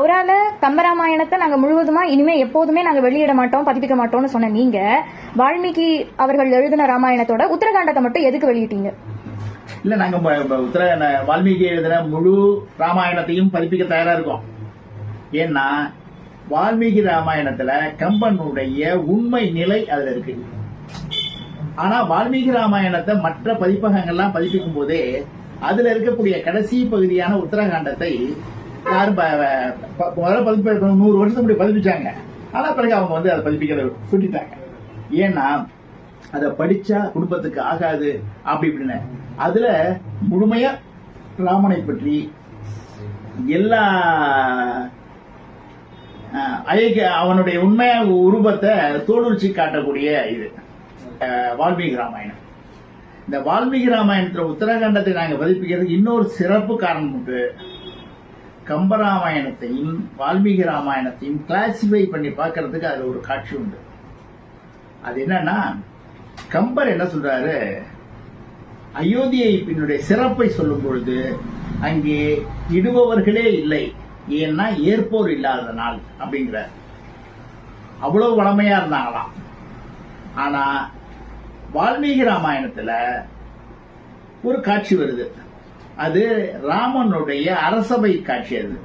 அவரால கம்பராமாயணத்தை நாங்க முழுவதுமா இனிமே எப்போதுமே நாங்க வெளியிட மாட்டோம் பதிப்பிக்க மாட்டோம்னு சொன்ன நீங்க வால்மீகி அவர்கள் எழுதின ராமாயணத்தோட உத்தரகாண்டத்தை மட்டும் எதுக்கு வெளியிட்டீங்க? இல்ல நாங்க உத்தர வால்மீகி எழுதின முழு ராமாயணத்தையும் பதிப்பிக்க தயாரா இருக்கோம். ஏன்னா வால்மீகி ராமாயணத்துல கம்பனுடைய உண்மை நிலை அதுல இருக்கு. ஆனா வால்மீகி ராமாயணத்தை மற்ற பதிப்பகங்கள்லாம் பதிப்பிக்கும் போதே அதுல இருக்கக்கூடிய கடைசி பகுதியான உத்தரகாண்டத்தை யாரும் முதல்ல பதிப்பு நூறு வருஷத்துக்கு முன்னாடி பதிப்பிச்சாங்க ஆனா பிறகு அவங்க வந்து அதை பதிப்பிக்கிறத சுட்டிட்டாங்க. ஏன்னா அதை படிச்சா குடும்பத்துக்கு ஆகாது அப்படி இப்படின்னு. அதுல முழுமையா ராமனை பற்றி எல்லா அஹ், அயக்க அவனுடைய உண்மையான உருவத்தை தோலுரிச்சு காட்டக்கூடிய இது. அஹ், வால்மீகி ராமாயணம். இந்த வால்மீகி ராமாயணத்துல உத்தரகாண்டத்தை நாங்க பதிப்பிக்கிறதுக்கு இன்னொரு சிறப்பு காரணம் உண்டு. கம்பராமாயணத்தையும் வால்மீகி ராமாயணத்தையும் கிளாசிஃபை பண்ணி பார்க்கறதுக்கு அதுல ஒரு காட்சி உண்டு. அது என்னன்னா கம்பர் என்ன சொல்றாரு? அயோத்தியை பின்னுடைய சிறப்பை சொல்லும் பொழுது அங்கே இடுபவர்களே இல்லை. ஏன்னா ஏற்போர் இல்லாத நாள் அப்படிங்கிறார். அவ்வளவு வளமையா இருந்தாங்களாம். ஆனா வால்மீகி ராமாயணத்துல ஒரு காட்சி வருது. அது ராமனுடைய அரசபை காட்சி அது.